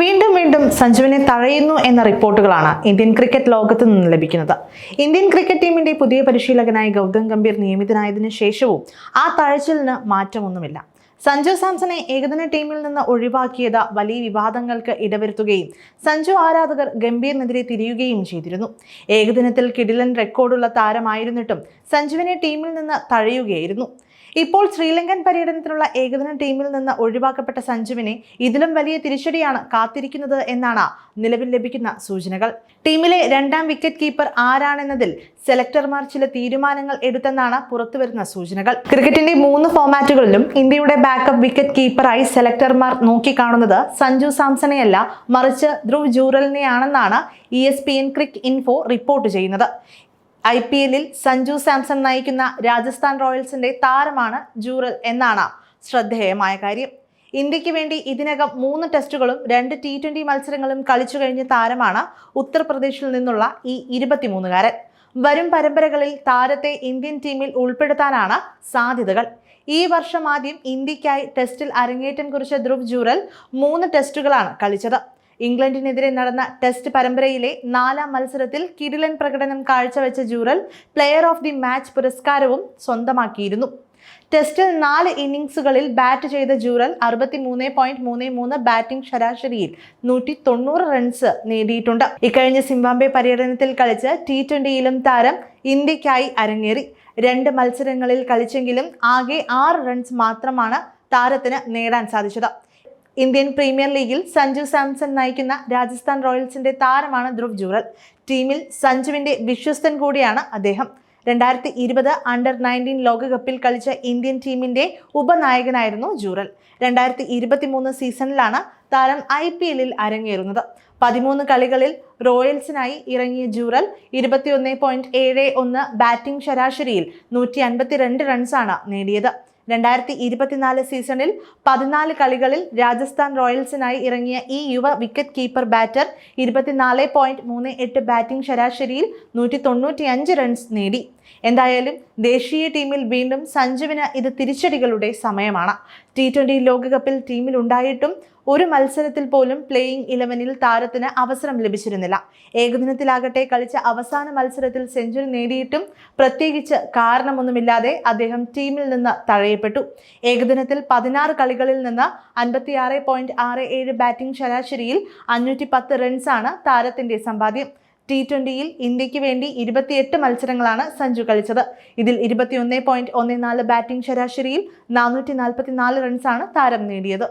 വീണ്ടും വീണ്ടും സഞ്ജുവിനെ തഴയുന്നു എന്ന റിപ്പോർട്ടുകളാണ് ഇന്ത്യൻ ക്രിക്കറ്റ് ലോകത്ത് നിന്ന് ലഭിക്കുന്നത്. ഇന്ത്യൻ ക്രിക്കറ്റ് ടീമിന്റെ പുതിയ പരിശീലകനായി ഗൗതം ഗംഭീർ നിയമിതനായതിനു ശേഷവും ആ തഴച്ചിലിന് മാറ്റമൊന്നുമില്ല. സഞ്ജു സാംസനെ ഏകദിന ടീമിൽ നിന്ന് ഒഴിവാക്കിയത് വലിയ വിവാദങ്ങൾക്ക് ഇടവരുത്തുകയും സഞ്ജു ആരാധകർ ഗംഭീറിനെതിരെ തിരിയുകയും ചെയ്തിരുന്നു. ഏകദിനത്തിൽ കിടിലൻ റെക്കോർഡുള്ള താരമായിരുന്നിട്ടും സഞ്ജുവിനെ ടീമിൽ നിന്ന് തഴയുകയായിരുന്നു. ഇപ്പോൾ ശ്രീലങ്കൻ പര്യടനത്തിനുള്ള ഏകദിന ടീമിൽ നിന്ന് ഒഴിവാക്കപ്പെട്ട സഞ്ജുവിനെ ഇതിലും വലിയ തിരിച്ചടിയാണ് കാത്തിരിക്കുന്നത് എന്നാണ് നിലവിൽ ലഭിക്കുന്ന സൂചനകൾ. ടീമിലെ രണ്ടാം വിക്കറ്റ് കീപ്പർ ആരാണെന്നതിൽ സെലക്ടർമാർ ചില തീരുമാനങ്ങൾ എടുത്തെന്നാണ് പുറത്തുവരുന്ന സൂചനകൾ. ക്രിക്കറ്റിന്റെ മൂന്ന് ഫോമാറ്റുകളിലും ഇന്ത്യയുടെ ബാക്കപ്പ് വിക്കറ്റ് കീപ്പറായി സെലക്ടർമാർ നോക്കിക്കാണുന്നത് സഞ്ജു സാംസണെയല്ല മറിച്ച് Dhruv ജൂറലിനെയാണെന്നാണ് E S P N Cricinfo report ചെയ്യുന്നത്. ഐ പി എല്ലിൽ സഞ്ജു സാംസൺ നയിക്കുന്ന രാജസ്ഥാൻ റോയൽസിന്റെ താരമാണ് ജൂറൽ എന്നാണ് ശ്രദ്ധേയമായ കാര്യം. ഇന്ത്യയ്ക്ക് വേണ്ടി ഇതിനകം മൂന്ന് ടെസ്റ്റുകളും രണ്ട് ടി ട്വന്റി മത്സരങ്ങളും കളിച്ചു കഴിഞ്ഞ താരമാണ് ഉത്തർപ്രദേശിൽ നിന്നുള്ള ഈ ഇരുപത്തിമൂന്നുകാരൻ. വരും പരമ്പരകളിൽ താരത്തെ ഇന്ത്യൻ ടീമിൽ ഉൾപ്പെടുത്താനാണ് സാധ്യതകൾ. ഈ വർഷം ആദ്യം ഇന്ത്യക്കായി ടെസ്റ്റിൽ അരങ്ങേറ്റം കുറിച്ച ധ്രുവ് ജൂറൽ മൂന്ന് ടെസ്റ്റുകളാണ് കളിച്ചത്. ഇംഗ്ലണ്ടിനെതിരെ നടന്ന ടെസ്റ്റ് പരമ്പരയിലെ നാലാം മത്സരത്തിൽ കിരിലൻ പ്രകടനം കാഴ്ചവെച്ച Jurel player of the match പുരസ്കാരവും സ്വന്തമാക്കിയിരുന്നു. ടെസ്റ്റിൽ നാല് ഇന്നിംഗ്സുകളിൽ ബാറ്റ് ചെയ്ത ജൂറൽ അറുപത്തി മൂന്ന് പോയിന്റ് മൂന്ന് മൂന്ന് ബാറ്റിംഗ് ശരാശരിയിൽ നൂറ്റി തൊണ്ണൂറ് റൺസ് നേടിയിട്ടുണ്ട്. ഇക്കഴിഞ്ഞ സിംബാബ്വെ പര്യടനത്തിൽ കളിച്ച് ടി ട്വന്റിയിലും താരം ഇന്ത്യക്കായി അരങ്ങേറി. രണ്ട് മത്സരങ്ങളിൽ കളിച്ചെങ്കിലും ആകെ ആറ് റൺസ് മാത്രമാണ് താരത്തിന് നേടാൻ സാധിച്ചത്. ഇന്ത്യൻ പ്രീമിയർ ലീഗിൽ സഞ്ജു സാംസൺ നയിക്കുന്ന രാജസ്ഥാൻ റോയൽസിന്റെ താരമാണ് ധ്രുവ് ജൂറൽ ടീമിൽ സഞ്ജുവിന്റെ വിശ്വസ്തൻ കൂടിയാണ് അദ്ദേഹം. രണ്ടായിരത്തി ഇരുപത് അണ്ടർ നയന്റീൻ ലോകകപ്പിൽ കളിച്ച ഇന്ത്യൻ ടീമിന്റെ ഉപനായകനായിരുന്നു ജൂറൽ രണ്ടായിരത്തി ഇരുപത്തി മൂന്ന് സീസണിലാണ് താരം ഐ പി എല്ലിൽ അരങ്ങേറുന്നത്. പതിമൂന്ന് കളികളിൽ റോയൽസിനായി ഇറങ്ങിയ ജൂറൽ ഇരുപത്തിയൊന്ന് പോയിന്റ് ഏഴ് ഒന്ന് ബാറ്റിംഗ് ശരാശരിയിൽ നൂറ്റി അൻപത്തിരണ്ട് റൺസാണ് നേടിയത്. രണ്ടായിരത്തി ഇരുപത്തിനാല് സീസണിൽ പതിനാല് കളികളിൽ രാജസ്ഥാൻ റോയൽസിനായി ഇറങ്ങിയ ഈ യുവ വിക്കറ്റ് കീപ്പർ ബാറ്റർ ഇരുപത്തിനാല് പോയിന്റ് മൂന്ന് എട്ട് ബാറ്റിംഗ് ശരാശരിയിൽ നൂറ്റി തൊണ്ണൂറ്റി അഞ്ച് റൺസ് നേടി. എന്തായാലും ദേശീയ ടീമിൽ വീണ്ടും സഞ്ജുവിന് ഇത് തിരിച്ചടികളുടെ സമയമാണ്. ടി ട്വന്റി ലോകകപ്പിൽ ടീമിൽ ഉണ്ടായിട്ടും ഒരു മത്സരത്തിൽ പോലും പ്ലേയിങ് ഇലവനിൽ താരത്തിന് അവസരം ലഭിച്ചിരുന്നില്ല. ഏകദിനത്തിലാകട്ടെ കളിച്ച അവസാന മത്സരത്തിൽ സെഞ്ചുറി നേടിയിട്ടും പ്രത്യേകിച്ച് കാരണമൊന്നുമില്ലാതെ അദ്ദേഹം ടീമിൽ നിന്ന് തഴയപ്പെട്ടു. ഏകദിനത്തിൽ പതിനാറ് കളികളിൽ നിന്ന് അൻപത്തിയാറ് പോയിന്റ് ആറ് ഏഴ് ബാറ്റിംഗ് ശരാശരിയിൽ അഞ്ഞൂറ്റി പത്ത് റൺസാണ് താരത്തിന്റെ സമ്പാദ്യം. ടി ട്വന്റിയിൽ ഇന്ത്യയ്ക്ക് വേണ്ടി ഇരുപത്തിയെട്ട് മത്സരങ്ങളാണ് സഞ്ജു കളിച്ചത്. ഇതിൽ ഇരുപത്തിയൊന്ന് പോയിന്റ് ഒന്ന് നാല് ബാറ്റിംഗ് ശരാശരിയിൽ നാനൂറ്റി നാൽപ്പത്തി നാല് റൺസാണ് താരം നേടിയത്.